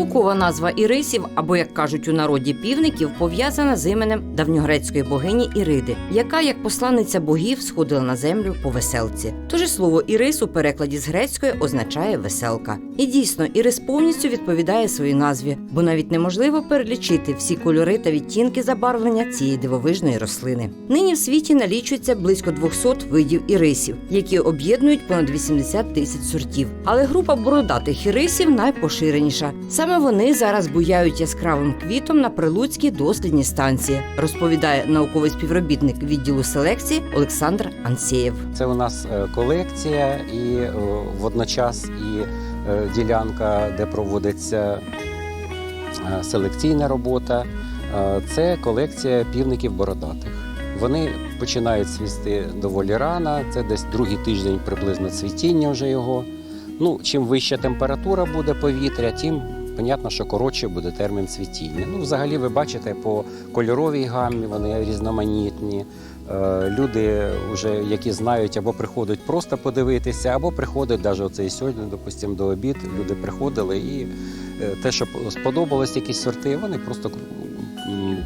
Наукова назва ірисів, або як кажуть у народі півників, пов'язана з іменем давньогрецької богині Іриди, яка, як посланниця богів, сходила на землю по веселці. Тож слово ірис у перекладі з грецької означає веселка. І дійсно, ірис повністю відповідає своїй назві, бо навіть неможливо перелічити всі кольори та відтінки забарвлення цієї дивовижної рослини. Нині в світі налічується близько 200 видів ірисів, які об'єднують понад 80 тисяч сортів. Але група бородатих ірисів найпоширеніша. Саме вони зараз буяють яскравим квітом на прилуцькій дослідній станції, розповідає науковий співробітник відділу селекції Олександр Ансєєв. Це у нас е, колекція і е, водночас і е, ділянка, де проводиться селекційна робота. Це колекція півників бородатих. Вони починають цвісти доволі рано, це десь другий тиждень приблизно цвітіння вже його. Ну, чим вища температура буде повітря, тим понятно, що коротше буде термін цвітіння. Ну, взагалі, ви бачите по кольоровій гаммі, вони різноманітні. Е, Люди, вже, які знають, або приходять просто подивитися, або приходять навіть оцей сьогодні, допустимо, до обід. Люди приходили і е, те, що сподобалось, якісь сорти, вони просто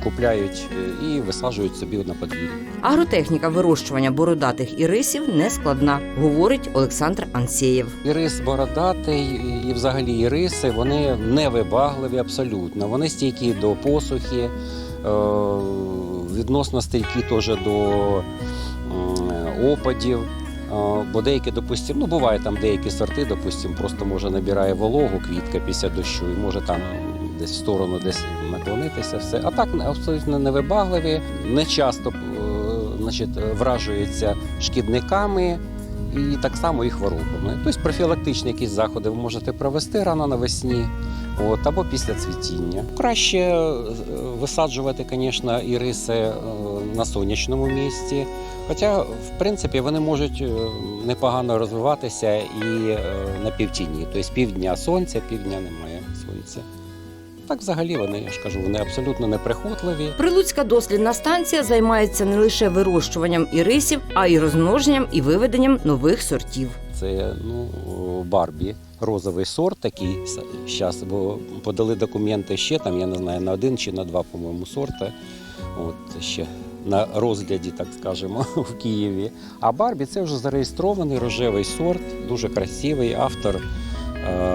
купляють е, і висаджують собі на подвір'ї. Агротехніка вирощування бородатих ірисів не складна, говорить Олександр Ансєєв. Ірис бородатий і взагалі іриси вони невибагливі абсолютно. Вони стійкі до посухи, е, відносно стійкі теж до опадів. Е, Бо деякі, допустимо, ну буває там деякі сорти, допустимо, просто може набирає вологу квітка після дощу і може там десь в сторону десь наклонитися все. А так абсолютно невибагливі, не часто е, значить, вражуються шкідниками і так само і хворобами. Тобто профілактичні якісь заходи ви можете провести рано навесні. От, або після цвітіння. Краще е, висаджувати, звісно, іриси е, на сонячному місці. Хоча, в принципі, вони можуть непогано розвиватися і на півтіні. Тобто півдня сонця, півдня немає сонця. Так взагалі вони, я ж кажу, вони абсолютно неприхотливі. Прилуцька дослідна станція займається не лише вирощуванням ірисів, а й розмноженням і виведенням нових сортів. Це ну, Барбі, розовий сорт такий. Зараз, бо подали документи ще там, я не знаю, на один чи на два, по-моєму, сорти. От ще на розгляді, так скажемо, в Києві. А Барбі це вже зареєстрований рожевий сорт, дуже красивий автор. Е-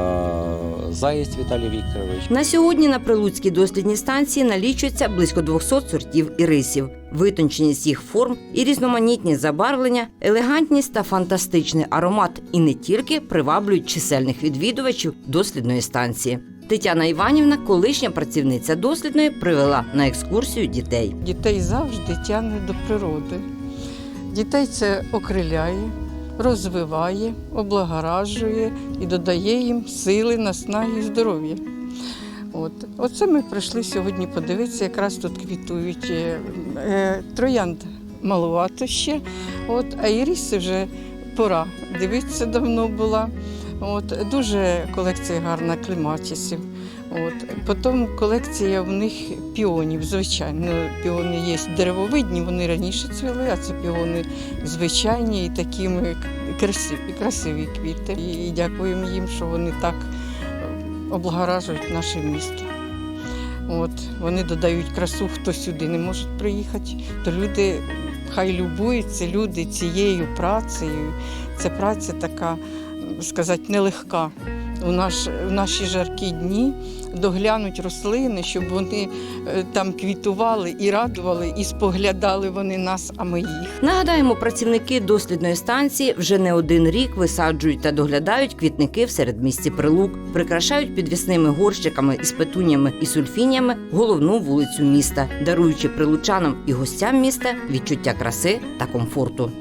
Заєць Віталій Вікторович. На сьогодні на Прилуцькій дослідній станції налічується близько 200 сортів ірисів. Витонченість їх форм і різноманітність забарвлення, елегантність та фантастичний аромат і не тільки приваблюють чисельних відвідувачів дослідної станції. Тетяна Іванівна, колишня працівниця дослідної, привела на екскурсію дітей. Дітей завжди тягне до природи. Дітей це окриляє, розвиває, облагоражує і додає їм сили, наснаги здоров'я. От. Оце ми прийшли сьогодні подивитися, якраз тут квітують е, е, троянд малувато ще, от, а іріси вже пора. Дивитися давно була. От, дуже колекція гарна кліматісів. От. Потім колекція в них піонів, звичайно. Ну, Піони є деревовидні, вони раніше цвіли, а це піони звичайні і такі красиві, красиві квіти. І дякуємо їм, що вони так е, облагоражують наше місто. От, вони додають красу, хто сюди не може приїхати, то люди хай любуються, люди цією працею. Це праця така, сказати, нелегка. У, наш, у наші жаркі дні доглянуть рослини, щоб вони е, там квітували і радували, і споглядали вони нас, а ми їх. Нагадаємо, працівники дослідної станції вже не один рік висаджують та доглядають квітники в середмісті Прилук, прикрашають підвісними горщиками із петунями і сульфініями головну вулицю міста, даруючи прилучанам і гостям міста відчуття краси та комфорту.